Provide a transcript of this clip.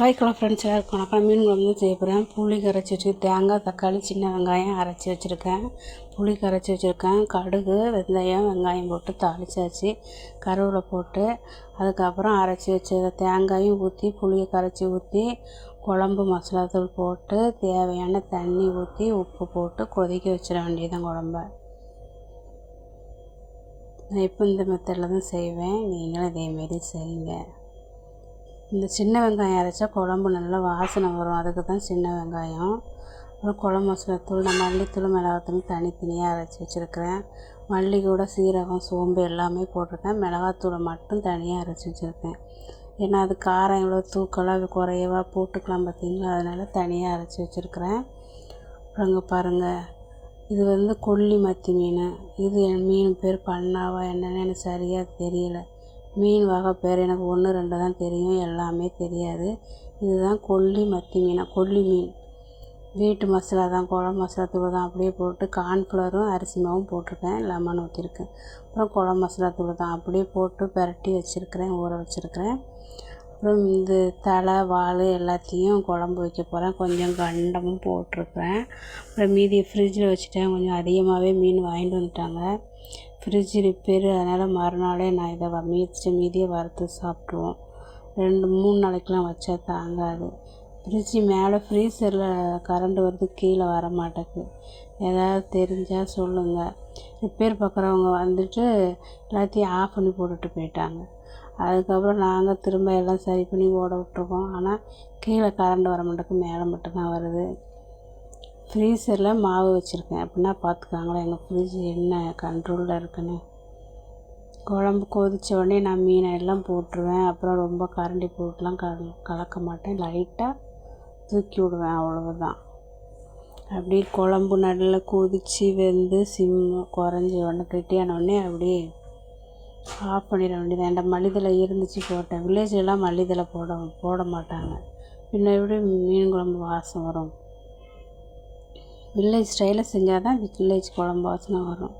Hi colour friends எல்லாருக்கும் வணக்கம் மீன் குழம்பு தான் செய்ய போகிறேன் புளி கரைச்சி வச்சுருக்கேன் தேங்காய் தக்காளி சின்ன வெங்காயம் அரைச்சி வச்சுருக்கேன். புளி கரைச்சி வச்சுருக்கேன். கடுகு வெந்தயம் வெங்காயம் போட்டு தாளிச்சாச்சு. கருவேப்பிலை போட்டு அதுக்கப்புறம் அரைச்சி வச்ச தேங்காயும் ஊற்றி புளியை கரைச்சி ஊற்றி குழம்பு மசாலாத்தூள் போட்டு தேவையான தண்ணி ஊற்றி உப்பு போட்டு கொதிக்க வச்சிட வேண்டியதான் குழம்ப. நான் இப்போ இந்த மெத்தடில் தான் செய்வேன். நீங்களும் இதேமாரி செய்யுங்க. இந்த சின்ன வெங்காயம் அரைச்சா குழம்பு நல்லா வாசனை வரும். அதுக்கு தான் சின்ன வெங்காயம். அப்புறம் குழம்பு மசாலாத்தூள் நான் மல்லித்தூள் மிளகாத்தூள் தனித்தனியாக அரைச்சி வச்சுருக்கிறேன். மல்லி கூட சீரகம் சோம்பு எல்லாமே போட்டிருக்கேன். மிளகாத்தூளை மட்டும் தனியாக அரைச்சி வச்சுருக்கேன். ஏன்னா அது காரம் எவ்வளோ தூக்கலாக குறையவா போட்டுக்கலாம் பார்த்தீங்களா? அதனால் தனியாக அரைச்சி வச்சுருக்கிறேன். அப்புறம் இங்கே பாருங்கள் இது வந்து கொல்லி மத்தி மீன். இது என் மீன் பேர் பண்ணாவா என்னென்னு எனக்கு சரியாக தெரியலை. மீன் வகை பேர் எனக்கு ஒன்று ரெண்டு தான் தெரியும். எல்லாமே தெரியாது. இதுதான் கொல்லி மத்தி மீன். கொல்லி மீன். வீட்டு மசாலா தான் குழம்பு மசாலா தூள் தான் அப்படியே போட்டு கார்ன்ஃப்ளவரும் அரிசி மாவும் போட்டிருக்கேன் லெமன் ஊற்றிருக்கேன் அப்புறம் குழம்பு மசாலா தூள் தான் அப்படியே போட்டு பரட்டி வச்சுருக்கிறேன் ஊற வச்சுருக்கிறேன். அப்புறம் இந்த தலை வால் எல்லாத்தையும் குழம்பு வைக்க போகிறேன் கொஞ்சம் கண்டமும் போட்டிருக்கிறேன். அப்புறம் மீதி ஃப்ரிட்ஜில் வச்சுட்டேன். கொஞ்சம் அதிகமாகவே மீன் வாங்கிட்டு வந்துட்டாங்க. ஃப்ரிட்ஜ் ரிப்பேர் அதனால் மறுநாளே நான் இதை மிச்ச மீதியை வறுத்து சாப்பிட்ருவோம் ரெண்டு மூணு நாளைக்கெலாம் வச்சா தாங்காது. ஃப்ரிட்ஜு மேலே ஃப்ரீசரில் கரண்ட் வருது கீழே வர மாட்டேக்கு ஏதாவது தெரிஞ்சால் சொல்லுங்கள் ரிப்பேர் பார்க்குறவங்க வந்துட்டு எல்லாத்தையும் ஆஃப் பண்ணி போட்டுட்டு போயிட்டாங்க. அதுக்கப்புறம் நாங்கள் திரும்ப எல்லாம் சரி பண்ணி ஓட விட்ருக்கோம் ஆனால் கீழே கரண்ட் வர மாட்டேக்கு மேலே மட்டும்தான் வருது. ஃப்ரீசரில் மாவு வச்சுருக்கேன். அப்படின்னா பார்த்துக்காங்களேன் எங்கள் ஃப்ரிட்ஜ் என்ன கண்ட்ரோலில் இருக்குன்னு. குழம்பு கொதித்த உடனே நான் மீனை எல்லாம் போட்டுருவேன். அப்புறம் ரொம்ப கரண்டி போட்டுலாம் கல கலக்க மாட்டேன். லைட்டாக தூக்கி விடுவேன் அவ்வளவுதான். அப்படியே குழம்பு நல்லா கொதித்து வெந்து சிம் குறைஞ்சி உடனே கெட்டியானோடனே அப்படியே ஆஃப் பண்ணிட வேண்டியது என்ட மல்லித்தலை இருந்துச்சு போட்டேன் வில்லேஜ்லாம் மல்லித்தலை போட போட மாட்டாங்க. பின்ன எப்படி மீன் குழம்பு வாசம் வரும். வில்லேஜ் ஸ்டைலில் செஞ்சால் தான் வில்லேஜ் குழம்பு வாசனை வரும்.